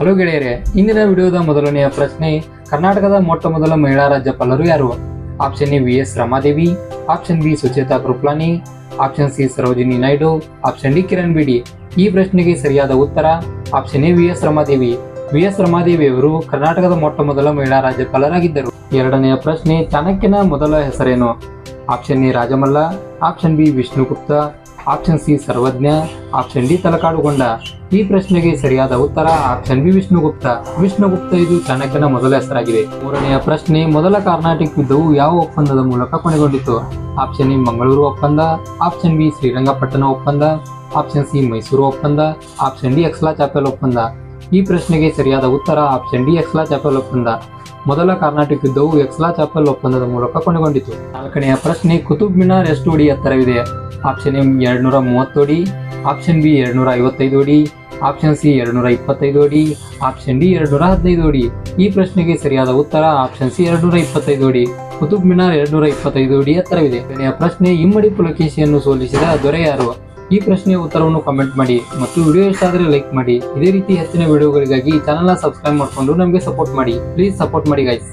Hello ಗೆಳೆಯರೇ, ಇಂದಿನ ವಿಡಿಯೋದ ಮೊದಲನೆಯ ಪ್ರಶ್ನೆ, ಕರ್ನಾಟಕದ ಮೊಟ್ಟ ಮೊದಲ ಮಹಿಳಾ ರಾಜ್ಯಪಾಲರು ಯಾರು? Option A V S Ramadevi, option B Sucheta Kripalani, option C Sarojini Naidu, option D Kiran Bedi. ಈ ಪ್ರಶ್ನೆಗೆ ಸರಿಯಾದ ಉತ್ತರ, option A V S Ramadevi. V S Ramadevi ಅವರು ಕರ್ನಾಟಕದ ಮೊಟ್ಟ ಮೊದಲ ಮಹಿಳಾ ರಾಜ್ಯಪಾಲರಾಗಿದ್ದರು ಎರಡನೆಯ ಪ್ರಶ್ನೆ, ಚಾಣಕ್ಯನ ಮೊದಲ ಹೆಸರೇನು? Option A Rajamalla option B Vishnugupta, option C Sarvajna, option D Talakadugonda. ಈ ಪ್ರಶ್ನೆಗೆ ಸರಿಯಾದ ಉತ್ತರ ಆಪ್ಷನ್ ಬಿ ವಿಷ್ಣುಗುಪ್ತ. ವಿಷ್ಣುಗುಪ್ತ ಇದು ಚಾಣಕ್ಯನ ಮೊದಲ ಹೆಸರಾಗಿದೆ. ಮೂರನೆಯ ಪ್ರಶ್ನೆ, ಮೊದಲ ಕರ್ನಾಟಕ ಯುದ್ಧವು ಯಾವ ಒಪ್ಪಂದದ ಮೂಲಕ ಕೊನೆಗೊಂಡಿತು? ಆಪ್ಷನ್ ಎ ಮಂಗಳೂರು ಒಪ್ಪಂದ, ಆಪ್ಷನ್ ಬಿ ಶ್ರೀರಂಗಪಟ್ಟಣ ಒಪ್ಪಂದ, ಆಪ್ಷನ್ ಸಿ ಮೈಸೂರು ಒಪ್ಪಂದ, ಆಪ್ಷನ್ ಡಿ ಎಕ್ಸ್ಲಾ ಚಾಪೆಲ್ ಒಪ್ಪಂದ. ಈ ಪ್ರಶ್ನೆಗೆ ಸರಿಯಾದ ಉತ್ತರ ಆಪ್ಷನ್ ಡಿ ಎಕ್ಸ್ಲಾ ಚಾಪಲ್ ಒಪ್ಪಂದ. ಮೊದಲ ಕರ್ನಾಟಕ ಯುದ್ಧವು ಎಕ್ಸ್ಲಾ ಚಾಪಲ್ ಒಪ್ಪಂದದ ಮೂಲಕ ಕೊನೆಗೊಂಡಿತು. ನಾಲ್ಕನೆಯ ಪ್ರಶ್ನೆ, ಕುತುಬ್ ಮಿನಾರ್ ಎಷ್ಟು ಅಡಿ ಎತ್ತರವಿದೆ? ಆಪ್ಷನ್ ಎಂ ಎರಡ್ನೂರ ಮೂವತ್ತು ಅಡಿ. ಆಪ್ಷನ್ ಬಿ ಎರಡ್ನೂರ ಐವತ್ತೈದು ಅಡಿ. ಆಪ್ಷನ್ ಸಿ ಎರಡ್ನೂರ ಇಪ್ಪತ್ತೈದು ಅಡಿ. ಆಪ್ಷನ್ ಡಿ ಎರಡ್ನೂರ ಹದಿನೈದು ಅಡಿ. ಈ ಪ್ರಶ್ನೆಗೆ ಸರಿಯಾದ ಉತ್ತರ ಆಪ್ಷನ್ ಸಿ ಎರಡ್ನೂರ ಇಪ್ಪತ್ತೈದು ಅಡಿ. ಕುತುಬ್ ಮಿನಾರ್ ಎರಡ್ನೂರ ಇಪ್ಪತ್ತೈದು ಅಡಿ ಎತ್ತರವಿದೆ. ಪ್ರಶ್ನೆ, ಇಮ್ಮಡಿ ಪುಲಕೇಶಿಯನ್ನು ಸೋಲಿಸಿದ ದೊರೆ ಯಾರು ಈ ಪ್ರಶ್ನೆಯ ಉತ್ತರವನ್ನು ಕಮೆಂಟ್ ಮಾಡಿ ಮತ್ತು ವಿಡಿಯೋ ಇಷ್ಟ ಆದರೆ ಲೈಕ್ ಮಾಡಿ. ಇದೇ ರೀತಿ ಹೆಚ್ಚಿನ ವಿಡಿಯೋಗಳಿಗಾಗಿ ಚಾನಲ್ನ ಸಬ್ಸ್ಕ್ರೈಬ್ ಮಾಡಿಕೊಂಡು ನಮಗೆ ಸಪೋರ್ಟ್ ಮಾಡಿ. ಪ್ಲೀಸ್ ಸಪೋರ್ಟ್ ಮಾಡಿ ಗೈಸ್